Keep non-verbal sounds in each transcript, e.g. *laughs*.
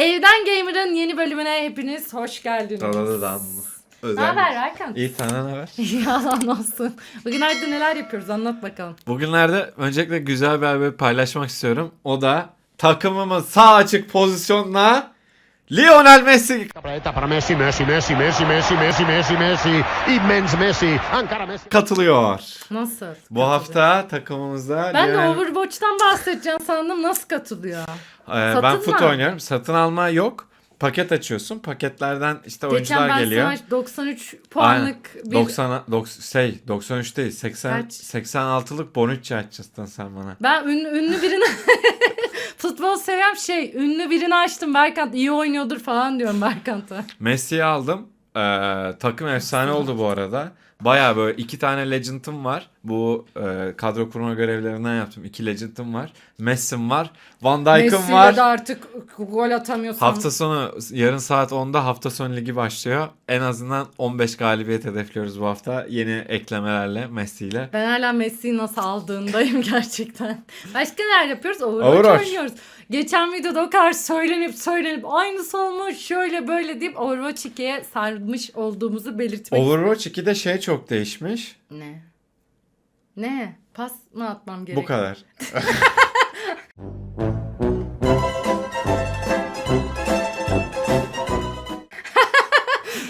Evden Gamer'ın yeni bölümüne hepiniz hoş geldiniz. Dadadan. Ne haber Erkan? İyi senden ne haber? *laughs* Yalan olsun. Bugünlerde neler yapıyoruz anlat bakalım. Bugünlerde öncelikle güzel bir haber paylaşmak istiyorum. O da takımımın sağ açık pozisyonuna Lionel Messi. Katılıyor. Nasıl? Bu hafta takımımızda Ben Lionel... de Overwatch'tan bahsedeceğim sandım. Nasıl katılıyor? Ee, Satın ben mı? fut oynuyorum. Satın alma yok. Paket açıyorsun. Paketlerden işte Geçen oyuncular ben geliyor. Geçen 93 puanlık bir... 90, 90, şey 93 değil 80, Kaç? 86'lık Bonucci açacaksın sen bana. Ben ünlü, ünlü birine *laughs* futbol seven şey ünlü birini açtım Berkant iyi oynuyordur falan diyorum Berkant'a. Messi'yi aldım. Ee, takım efsane oldu bu arada. Baya böyle iki tane legend'ım var. Bu e, kadro kurma görevlerinden yaptım. İki legend'ım var. Messi'm var. Van Dijk'ım Messi'yle var. de artık gol atamıyorsan. Hafta sonu yarın saat 10'da hafta sonu ligi başlıyor. En azından 15 galibiyet hedefliyoruz bu hafta. Yeni eklemelerle Messi ile. Ben hala Messi'yi nasıl aldığındayım *laughs* gerçekten. Başka neler yapıyoruz? Overwatch, Overwatch. oynuyoruz. Geçen videoda o kadar söylenip söylenip aynısı olmuş şöyle böyle deyip Overwatch 2'ye sarmış olduğumuzu belirtmek Overwatch 2'de şey çok değişmiş. Ne? Ne? Pas mı atmam gerek? Bu kadar. *laughs*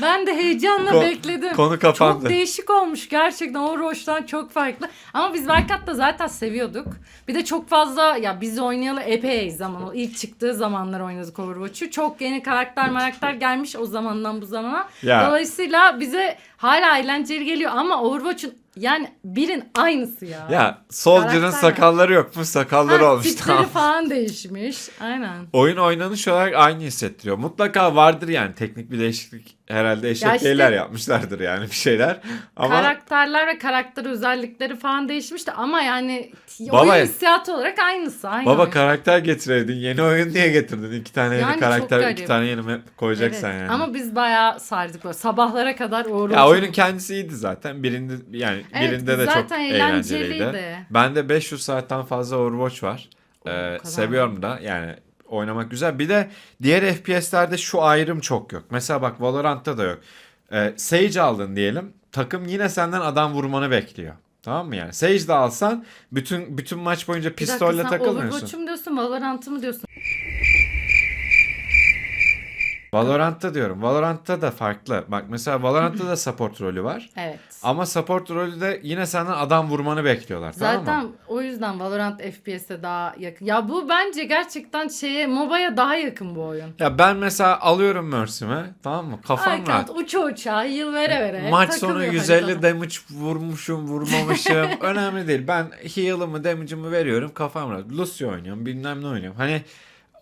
Ben de heyecanla Ko- bekledim. konu kapandı. Çok değişik olmuş gerçekten. Overwatch'tan çok farklı. Ama biz Berkat'la zaten seviyorduk. Bir de çok fazla ya biz oynayalı epey zaman. O ilk çıktığı zamanlar oynadık Overwatch'u. Çok yeni karakter karakter gelmiş o zamandan bu zamana. Ya. Dolayısıyla bize hala eğlenceli geliyor ama Overwatch'un yani birin aynısı ya. Ya Soldier'ın Karakter sakalları yokmuş sakalları Ha, olmuş tipleri tamam. *laughs* falan değişmiş. Aynen. Oyun oynanış olarak aynı hissettiriyor. Mutlaka vardır yani teknik bir değişiklik herhalde eşek Ya işte- değiller yapmışlardır yani bir şeyler. Ama Karakterler ve karakter özellikleri falan değişmişti ama yani Baba- oyun hissiyatı olarak aynısı. Aynı baba oyun. karakter getireydin. Yeni oyun niye getirdin? İki tane yeni Yani çok karakter, garip. iki tane yeni map koyacaksan Evet. yani. Ama biz bayağı sardık böyle sabahlara kadar Overwatch. ya oyunun kendisi iyiydi zaten. Birinde yani Evet, birinde de çok eğlenceliydi. Bende 500 saatten fazla Overwatch var. Ee, kadar. seviyorum da yani oynamak güzel. Bir de diğer FPS'lerde şu ayrım çok yok. Mesela bak Valorant'ta da yok. Ee, Sage aldın diyelim. Takım yine senden adam vurmanı bekliyor. Tamam mı yani? Sage de alsan bütün bütün maç boyunca Bir dakika, pistolle sen takılmıyorsun. Overwatch'u mu diyorsun Valorant'ı mı diyorsun? Valorant'ta diyorum. Valorant'ta da farklı. Bak mesela Valorant'ta da support rolü var. *laughs* Evet. Ama support rolü de yine senden adam vurmanı bekliyorlar. tamam mı? Zaten o yüzden Valorant FPS'e daha yakın. Ya bu bence gerçekten şeye MOBA'ya daha yakın bu oyun. Ya ben mesela alıyorum Mercy'mi tamam mı? Kafam rahat. Arkant uça uça yıl vere vere. Maç sonu takılıyor 150 haritada. damage vurmuşum vurmamışım *laughs* önemli değil. Ben heal'ımı damage'ımı veriyorum kafam rahat. Lucio oynuyorum bilmem ne oynuyorum. Hani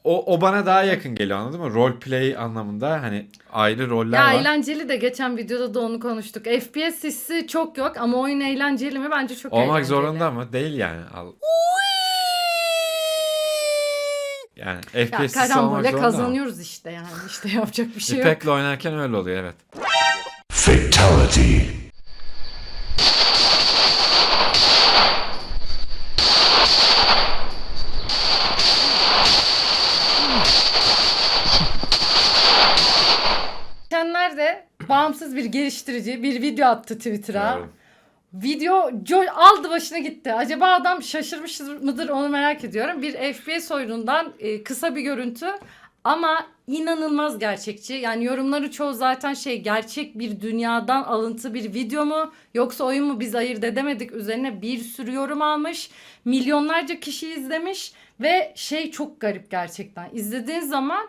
o, o bana daha yakın geliyor anladın mı? Role play anlamında hani ayrı roller Ya var. eğlenceli de geçen videoda da onu konuştuk. FPS hissi çok yok ama oyun eğlenceli mi? Bence çok Olmak eğlenceli. zorunda mı? Değil yani. Al. Yani Ya FPS hissi olmak zorunda kazanıyoruz işte yani. İşte yapacak bir şey ama. yok. İpek'le oynarken öyle oluyor evet. Fatality. Bağımsız bir geliştirici bir video attı Twitter'a. Evet. Video aldı başına gitti. Acaba adam şaşırmış mıdır onu merak ediyorum. Bir FPS oyunundan e, kısa bir görüntü ama inanılmaz gerçekçi. Yani yorumları çoğu zaten şey gerçek bir dünyadan alıntı bir video mu yoksa oyun mu biz ayırt edemedik. Üzerine bir sürü yorum almış. Milyonlarca kişi izlemiş ve şey çok garip gerçekten. İzlediğin zaman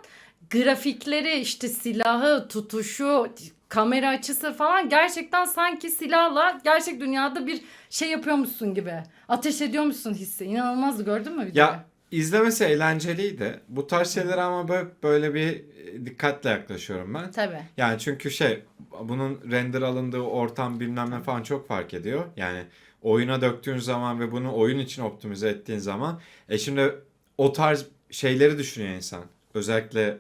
grafikleri işte silahı, tutuşu, kamera açısı falan gerçekten sanki silahla gerçek dünyada bir şey yapıyormuşsun gibi. Ateş ediyormuşsun hissi. İnanılmazdı gördün mü videoyu? Ya izlemesi eğlenceliydi. Bu tarz şeylere ama böyle, böyle bir dikkatle yaklaşıyorum ben. Tabii. Yani çünkü şey bunun render alındığı ortam bilmem ne falan çok fark ediyor. Yani oyuna döktüğün zaman ve bunu oyun için optimize ettiğin zaman e şimdi o tarz şeyleri düşünüyor insan. Özellikle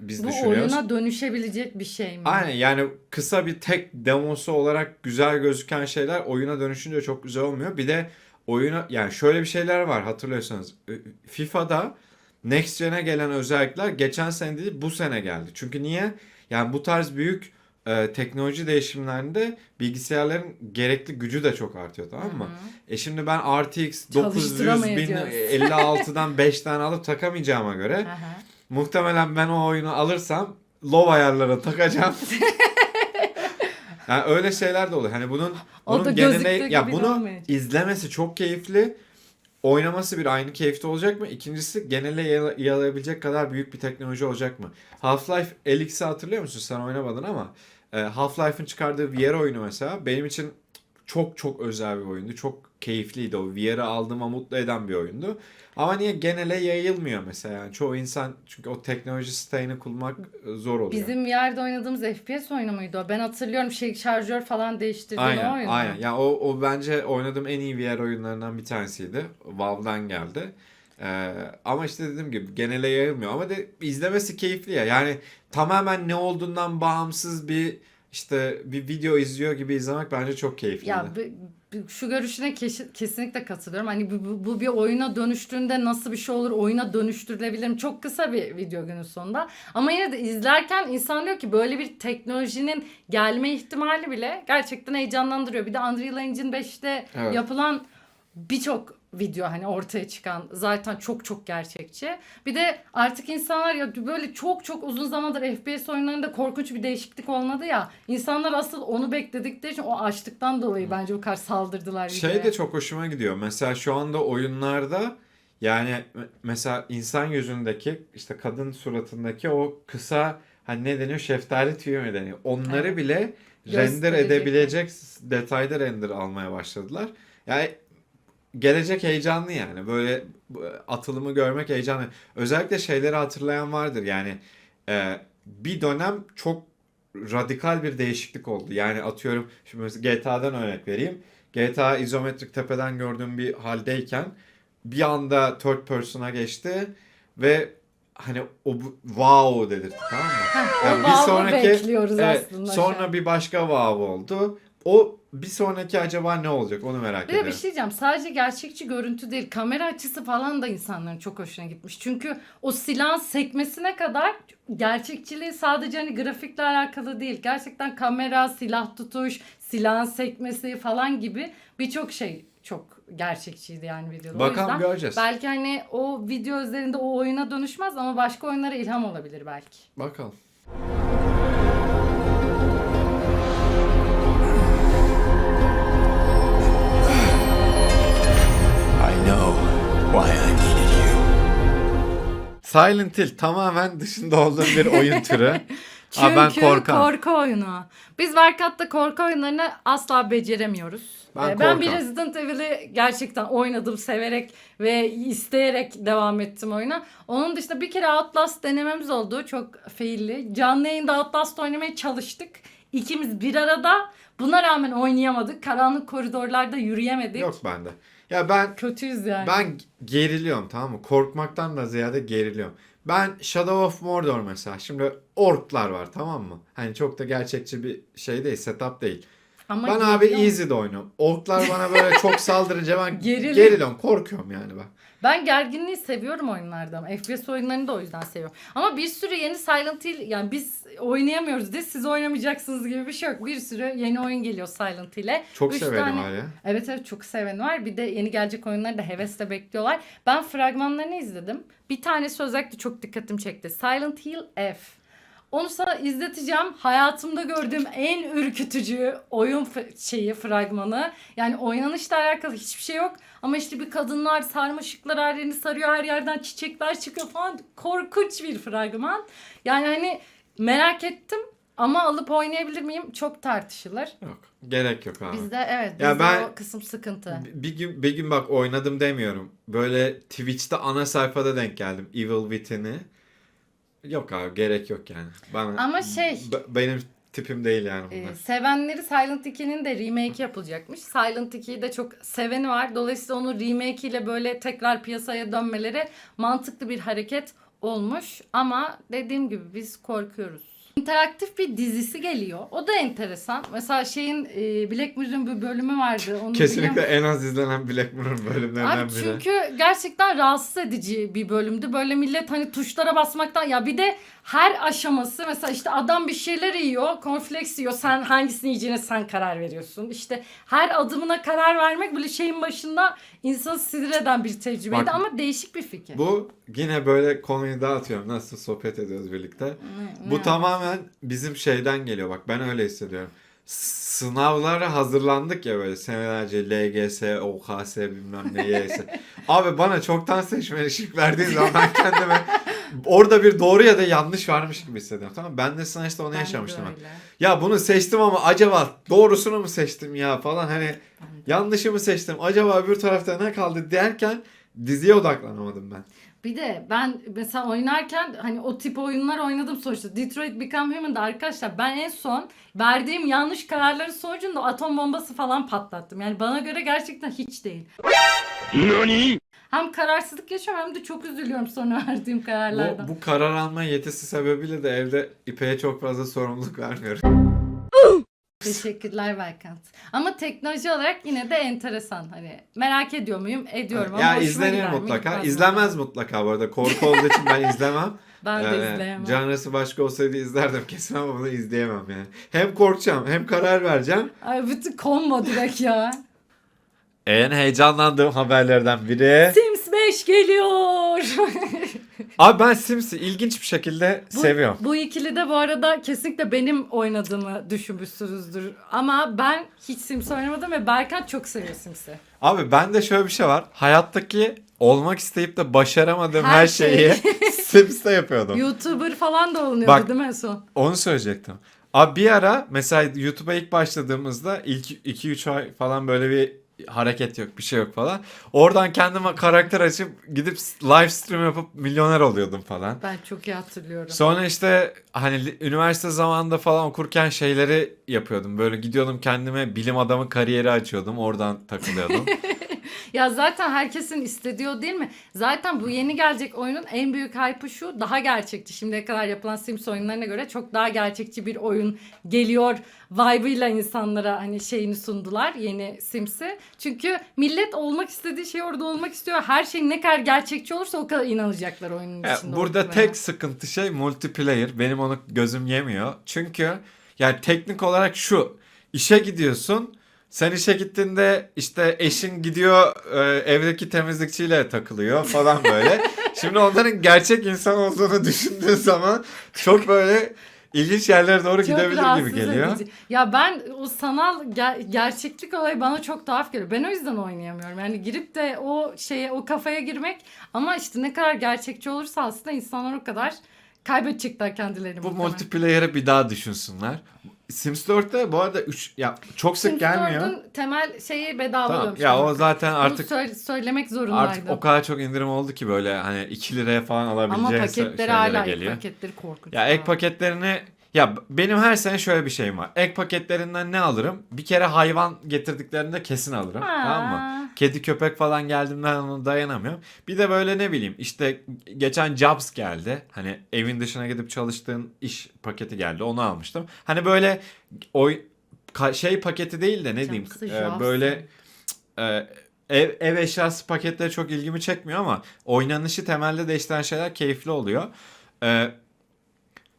biz Bu düşünüyoruz. oyuna dönüşebilecek bir şey mi? Aynen yani kısa bir tek demosu olarak güzel gözüken şeyler oyuna dönüşünce çok güzel olmuyor. Bir de oyuna yani şöyle bir şeyler var hatırlıyorsanız. E, FIFA'da Next Gen'e gelen özellikler geçen sene değil bu sene geldi. Çünkü niye? Yani bu tarz büyük e, teknoloji değişimlerinde bilgisayarların gerekli gücü de çok artıyor tamam mı? E şimdi ben RTX 900 Çalıştıramayacağız. 1056'dan 5 tane alıp takamayacağıma göre Aha. Muhtemelen ben o oyunu alırsam low ayarlara takacağım. *laughs* yani öyle şeyler de oluyor. Hani bunun O bunun da gözüktüğü ya gibi bunu olmayacak. izlemesi çok keyifli. Oynaması bir aynı keyifte olacak mı? İkincisi genele yay- yayılabilecek kadar büyük bir teknoloji olacak mı? Half-Life Alyx'i hatırlıyor musun? Sen oynamadın ama e, Half-Life'ın çıkardığı VR oyunu mesela benim için çok çok özel bir oyundu. Çok keyifliydi o. VR'ı aldığıma mutlu eden bir oyundu. Ama niye genele yayılmıyor mesela? Yani çoğu insan çünkü o teknoloji stayını kurmak e, zor oluyor. Bizim yerde oynadığımız FPS oyunu muydu? Ben hatırlıyorum şey şarjör falan değiştirdiğin Aynen, o oyun. mu? aynen. Ya o, o bence oynadığım en iyi VR oyunlarından bir tanesiydi. Valve'dan geldi. Ee, ama işte dediğim gibi genele yayılmıyor. Ama de izlemesi keyifli ya. Yani tamamen ne olduğundan bağımsız bir işte bir video izliyor gibi izlemek bence çok keyifli. Ya şu görüşüne kesinlikle katılıyorum. Hani bu, bu, bu bir oyuna dönüştüğünde nasıl bir şey olur? Oyuna dönüştürülebilir mi? Çok kısa bir video günün sonunda. Ama yine de izlerken insan diyor ki böyle bir teknolojinin gelme ihtimali bile gerçekten heyecanlandırıyor. Bir de Unreal Engine 5'te Evet. yapılan birçok video hani ortaya çıkan zaten çok çok gerçekçi. Bir de artık insanlar ya böyle çok çok uzun zamandır FPS oyunlarında korkunç bir değişiklik olmadı ya. İnsanlar asıl onu bekledikleri için o açlıktan dolayı bence bu kadar saldırdılar videoya. Şey de çok hoşuma gidiyor. Mesela şu anda oyunlarda yani me- mesela insan yüzündeki işte kadın suratındaki o kısa hani ne deniyor şeftali tüyü mü deniyor. Onları Evet. bile render edebilecek detayda render almaya başladılar. Yani gelecek heyecanlı yani. Böyle atılımı görmek heyecanlı. Özellikle şeyleri hatırlayan vardır. Yani e, bir dönem çok radikal bir değişiklik oldu. Yani atıyorum şimdi GTA'dan örnek vereyim. GTA izometrik tepeden gördüğüm bir haldeyken bir anda third person'a geçti ve hani o wow dedirtti tamam mı? Heh, Yani o bağımı bekliyoruz evet, aslında. sonra bir başka wow oldu. O bir sonraki acaba ne olacak onu merak Bir de bir ediyorum. şey diyeceğim. Sadece gerçekçi görüntü değil. Kamera açısı falan da insanların çok hoşuna gitmiş. Çünkü o silahın sekmesine kadar gerçekçiliği sadece hani grafikle alakalı değil. Gerçekten kamera, silah tutuş, silahın sekmesi falan gibi birçok şey çok gerçekçiydi yani videoda. o Bakalım yüzden göreceğiz. belki hani o video üzerinde o oyuna dönüşmez ama başka oyunlara ilham olabilir belki. Bakalım. Why I needed you. Silent Hill tamamen dışında olduğum bir oyun türü. *laughs* Çünkü Aa, ben korkam. korku oyunu. Biz Verkat'ta korku oyunlarını asla beceremiyoruz. Ben Ee, ben bir. Resident Evil'i gerçekten oynadım, severek ve isteyerek devam ettim oyuna. Onun dışında bir kere Outlast denememiz oldu. Çok failli. Canlı yayında Outlast oynamaya çalıştık. İkimiz bir arada. Buna rağmen oynayamadık. Karanlık koridorlarda yürüyemedik. Yok bende. Ya ben Kötüyüz yani. ben geriliyorum tamam mı? Korkmaktan da ziyade geriliyorum. Ben Shadow of Mordor mesela. Şimdi orklar var tamam mı? Hani çok da gerçekçi bir şey değil, setup değil. Ama ben abi geriliyorum. easy'de oynuyorum. Orklar bana böyle çok *laughs* saldırınca ben Geriliyorum. geriliyorum, korkuyorum yani ben. Ben gerginliği seviyorum oyunlarda ama FPS oyunlarını da o yüzden seviyorum. Ama bir sürü yeni Silent Hill yani biz oynayamıyoruz diye siz oynamayacaksınız gibi bir şey yok. Bir sürü yeni oyun geliyor Silent Hill'e. Çok Üç severim tane- var ya. Evet evet çok seven var. Bir de yeni gelecek oyunları da hevesle bekliyorlar. Ben fragmanlarını izledim. Bir tanesi özellikle çok dikkatimi çekti. Silent Hill F. Onu sana izleteceğim. Hayatımda gördüğüm en ürkütücü oyun şeyi fragmanı. Yani oynanışla alakalı hiçbir şey yok. Ama işte bir kadınlar sarmaşıklar her yerini sarıyor. Her yerden çiçekler çıkıyor falan. Korkunç bir fragman. Yani hani merak ettim. Ama alıp oynayabilir miyim? Çok tartışılır. Yok. Gerek yok abi. Bizde evet bizde Ya ben- o kısım sıkıntı. Bir gün bir gün bak oynadım demiyorum. Böyle Twitch'te ana sayfada denk geldim Evil Within'i. Yok abi gerek yok yani. Bana Ama şey- b- benim tipim değil yani Ee, bunlar. sevenleri Silent 2'nin de remake yapılacakmış. Silent 2'yi de çok seveni var. Dolayısıyla onun remake ile böyle tekrar piyasaya dönmeleri mantıklı bir hareket olmuş. Ama dediğim gibi biz korkuyoruz. İnteraktif bir dizisi geliyor. O da enteresan. Mesela şeyin e, Black Mirror'ın bir bölümü vardı. Onu Kesinlikle en az izlenen Black Mirror bölümlerinden Abi biri. çünkü gerçekten rahatsız edici bir bölümdü. Böyle millet hani tuşlara basmaktan ya bir de her aşaması mesela işte adam bir şeyler yiyor, cornflakes yiyor. Sen hangisini yiyeceğine sen karar veriyorsun. İşte her adımına karar vermek böyle şeyin başında insanı sinir eden bir tecrübeydi Bak, ama değişik bir fikir. Bu yine böyle konuyu dağıtıyorum. Nasıl sohbet ediyoruz birlikte. Bu ne? tamamen bizim şeyden geliyor. Bak ben öyle hissediyorum. Sınavlara hazırlandık ya böyle senelerce LGS, OKS bilmem ne YS. *laughs* Abi bana çoktan seçmeli şık verdiğin zaman kendime orada bir doğru ya da yanlış varmış gibi hissediyorum. Tamam ben de sana işte onu Ben yaşamıştım. ben. Ya bunu seçtim ama acaba doğrusunu mu seçtim ya falan hani yanlışı mı seçtim acaba bir tarafta ne kaldı derken diziye odaklanamadım ben. Bir de ben mesela oynarken hani o tip oyunlar oynadım sonuçta. Detroit Become Human'da arkadaşlar ben en son verdiğim yanlış kararların sonucunda atom bombası falan patlattım. Yani bana göre gerçekten hiç değil. Hem kararsızlık yaşıyorum hem de çok üzülüyorum sonra *laughs* verdiğim kararlardan. Bu, bu karar alma yetisi sebebiyle de evde İpek'e çok fazla sorumluluk vermiyorum. *gasps* Teşekkürler Berkant. Ama teknoloji olarak yine de enteresan. Hani merak ediyor muyum? Ediyorum ama ya izlenir mutlaka. Gitmez mi? İzlenmez mutlaka bu arada. Korku olduğu için ben izlemem. *laughs* Ben de Ee, izleyemem. Canrısı başka olsaydı izlerdim kesin ama bunu izleyemem yani. Hem korkacağım hem karar vereceğim. Ay bütün combo direkt ya. En heyecanlandığım haberlerden biri. Sims 5 geliyor. *laughs* Abi ben Sims'i ilginç bir şekilde Bu, seviyorum. Bu ikili de bu arada kesinlikle benim oynadığımı düşünmüşsünüzdür. Ama ben hiç Sims oynamadım ve Berkant çok seviyor Sims'i. Abi bende şöyle bir şey var. Hayattaki olmak isteyip de başaramadığım her, Her şeyi *laughs* Sims'te yapıyordum. YouTuber falan da olunuyordu Bak- değil mi en son? Onu söyleyecektim. Abi bir ara mesela YouTube'a ilk başladığımızda ilk 2-3 ay falan böyle bir hareket yok bir şey yok falan. Oradan kendime karakter açıp gidip live stream yapıp milyoner oluyordum falan. Ben çok iyi hatırlıyorum. Sonra işte hani üniversite zamanında falan okurken şeyleri yapıyordum. Böyle gidiyordum kendime bilim adamı kariyeri açıyordum. Oradan takılıyordum. *laughs* Ya zaten herkesin istediği o değil mi? Zaten bu yeni gelecek oyunun en büyük hype'ı şu daha gerçekçi. Şimdiye kadar yapılan Sims oyunlarına göre çok daha gerçekçi bir oyun geliyor vibe'ıyla insanlara hani şeyini sundular yeni Sims'i. Çünkü millet olmak istediği şey orada olmak istiyor. Her şey ne kadar gerçekçi olursa o kadar inanacaklar oyunun Ya, içinde. burada olduklarına. tek sıkıntı şey multiplayer. Benim onu gözüm yemiyor. Çünkü yani teknik olarak şu. işe gidiyorsun. Sen işe gittiğinde işte eşin gidiyor e, evdeki temizlikçiyle takılıyor falan böyle. *laughs* Şimdi onların gerçek insan olduğunu düşündüğün zaman çok böyle ilginç yerlere doğru Çok gidebilir gibi geliyor. edici. Ya ben o sanal ger- gerçeklik olayı bana çok tuhaf geliyor. Ben o yüzden oynayamıyorum. Yani girip de o şeye o kafaya girmek ama işte ne kadar gerçekçi olursa aslında insanlar o kadar kaybedecekler kendilerini. Bu muhtemelen. multiplayer'ı bir daha düşünsünler. Sims 4'te bu arada 3 ya çok sık Sims gelmiyor. 4'ün temel şeyi bedava Tamam. Ya o zaten Bunu artık söyle- söylemek zorundaydım. Artık o kadar çok indirim oldu ki böyle hani 2 liraya falan ama alabileceğin paketleri şeylere hala geliyor. ek paketleri korkunç. Ya ek paketlerini ya benim her sene şöyle bir şeyim var. Ek paketlerinden ne alırım? Bir kere hayvan getirdiklerinde kesin alırım. Ha. Tamam mı? Kedi köpek falan geldiğimden onu dayanamıyorum. Bir de böyle ne bileyim işte geçen Jobs geldi. Hani evin dışına gidip çalıştığın iş paketi geldi. Onu almıştım. Hani böyle o ka- şey paketi değil de ne diyeyim e, böyle e, ev, ev eşyası paketleri çok ilgimi çekmiyor ama oynanışı temelde değiştiren şeyler keyifli oluyor. E,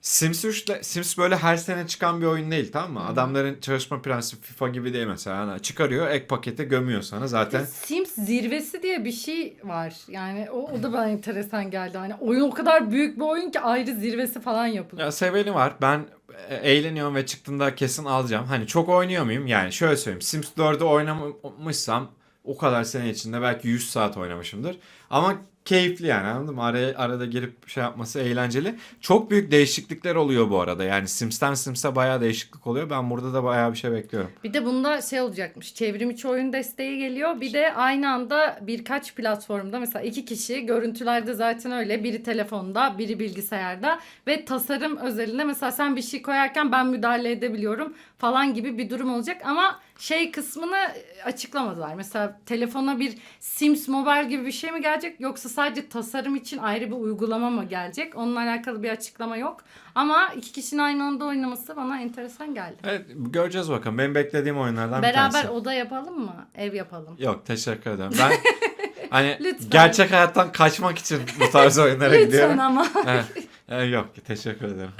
Sims 3 'le- Sims böyle her sene çıkan bir oyun değil tamam mı? Adamların çalışma prensibi FIFA gibi değil mesela. Yani çıkarıyor ek pakete gömüyor sana zaten. Sims zirvesi diye bir şey var. Yani o, o da bana enteresan geldi. Hani oyun o kadar büyük bir oyun ki ayrı zirvesi falan yapılıyor. Ya seveni var. Ben e, eğleniyorum ve çıktığında kesin alacağım. Hani çok oynuyor muyum? Yani şöyle söyleyeyim. Sims 4'ü oynamışsam o kadar sene içinde belki 100 saat oynamışımdır. Ama keyifli yani anladın mı? Araya, arada girip şey yapması eğlenceli. Çok büyük değişiklikler oluyor bu arada. Yani Sims'ten Sims'e bayağı değişiklik oluyor. Ben burada da bayağı bir şey bekliyorum. Bir de bunda şey olacakmış. Çevrim içi oyun desteği geliyor. Bir de aynı anda birkaç platformda mesela iki kişi görüntülerde zaten öyle. Biri telefonda, biri bilgisayarda ve tasarım özelinde mesela sen bir şey koyarken ben müdahale edebiliyorum falan gibi bir durum olacak ama şey kısmını açıklamadılar. Mesela telefona bir Sims Mobile gibi bir şey mi gelecek yoksa sadece tasarım için ayrı bir uygulama mı gelecek? Onunla alakalı bir açıklama yok. Ama iki kişinin aynı anda oynaması bana enteresan geldi. Evet göreceğiz bakalım. Benim beklediğim oyunlardan bir Beraber tanesi. oda yapalım mı? Ev yapalım. Yok teşekkür ederim. Ben *laughs* hani Lütfen. gerçek hayattan kaçmak için bu tarz oyunlara Lütfen gidiyorum. ama. *laughs* Evet. Ee, yok teşekkür ederim.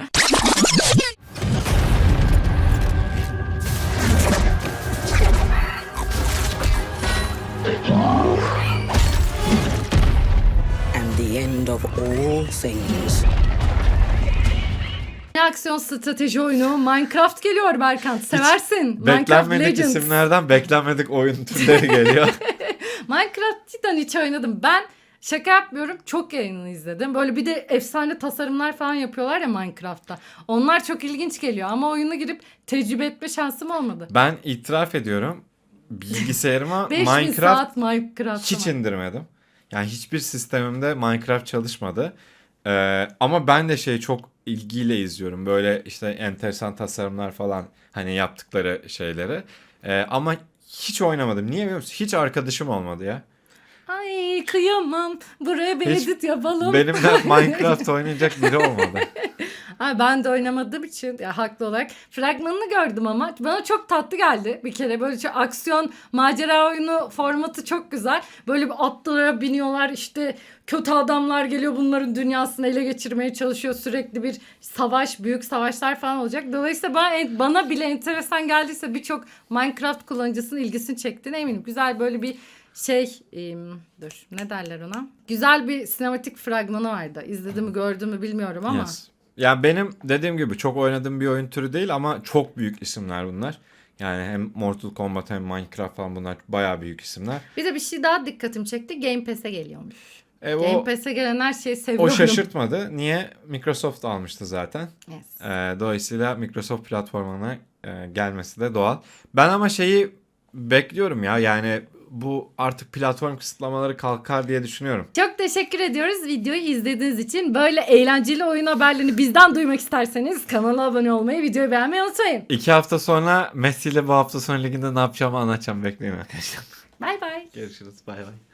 *laughs* of all things. Aksiyon strateji oyunu Minecraft geliyor Berkant. Seversin. Minecraft Beklenmedik Legends. isimlerden beklenmedik oyun türleri geliyor. *laughs* Minecraft cidden hiç oynadım. Ben şaka yapmıyorum çok yayınını izledim. Böyle bir de efsane tasarımlar falan yapıyorlar ya Minecraft'ta. Onlar çok ilginç geliyor ama oyunu girip tecrübe etme şansım olmadı. ben itiraf ediyorum. Bilgisayarıma *laughs* 5000 Minecraft saat Minecraft. hiç indirmedim. Yani hiçbir sistemimde Minecraft çalışmadı. Ee, ama ben de şey çok ilgiyle izliyorum. Böyle işte enteresan tasarımlar falan hani yaptıkları şeyleri. Ee, ama hiç oynamadım. Niye biliyor musun? Hiç arkadaşım olmadı ya. Ay kıyamam. Buraya bir Hiç edit yapalım. Benimle *laughs* Minecraft oynayacak biri olmadı. *laughs* Ay ben de oynamadığım için ya haklı olarak fragmanını gördüm ama bana çok tatlı geldi. Bir kere böyle çok aksiyon macera oyunu formatı çok güzel. Böyle bir atlara biniyorlar işte kötü adamlar geliyor bunların dünyasını ele geçirmeye çalışıyor. Sürekli bir savaş, büyük savaşlar falan olacak. Dolayısıyla bana, bana bile enteresan geldiyse birçok Minecraft kullanıcısının ilgisini çektiğine eminim. Güzel böyle bir şey em, dur ne derler ona? Güzel bir sinematik fragmanı vardı. İzledim mi gördüm mü bilmiyorum ama. Yes. Ya benim dediğim gibi çok oynadığım bir oyun türü değil ama çok büyük isimler bunlar. Yani hem Mortal Kombat hem Minecraft falan bunlar bayağı büyük isimler. Bir de bir şey daha dikkatimi çekti. Game Pass'e geliyormuş. E, Game o, Pass'e gelen her şeyi o seviyorum. şaşırtmadı. Niye? Microsoft almıştı zaten. Yes. E, dolayısıyla Microsoft platformuna e, gelmesi de doğal. Ben ama şeyi bekliyorum ya yani bu artık platform kısıtlamaları kalkar diye düşünüyorum. Çok teşekkür ediyoruz videoyu izlediğiniz için. Böyle eğlenceli oyun haberlerini bizden duymak isterseniz kanala abone olmayı, videoyu beğenmeyi unutmayın. İki hafta sonra Messi ile bu hafta sonu liginde ne yapacağımı anlatacağım. Bekleyin arkadaşlar. Bay bay. Görüşürüz. Bay bay.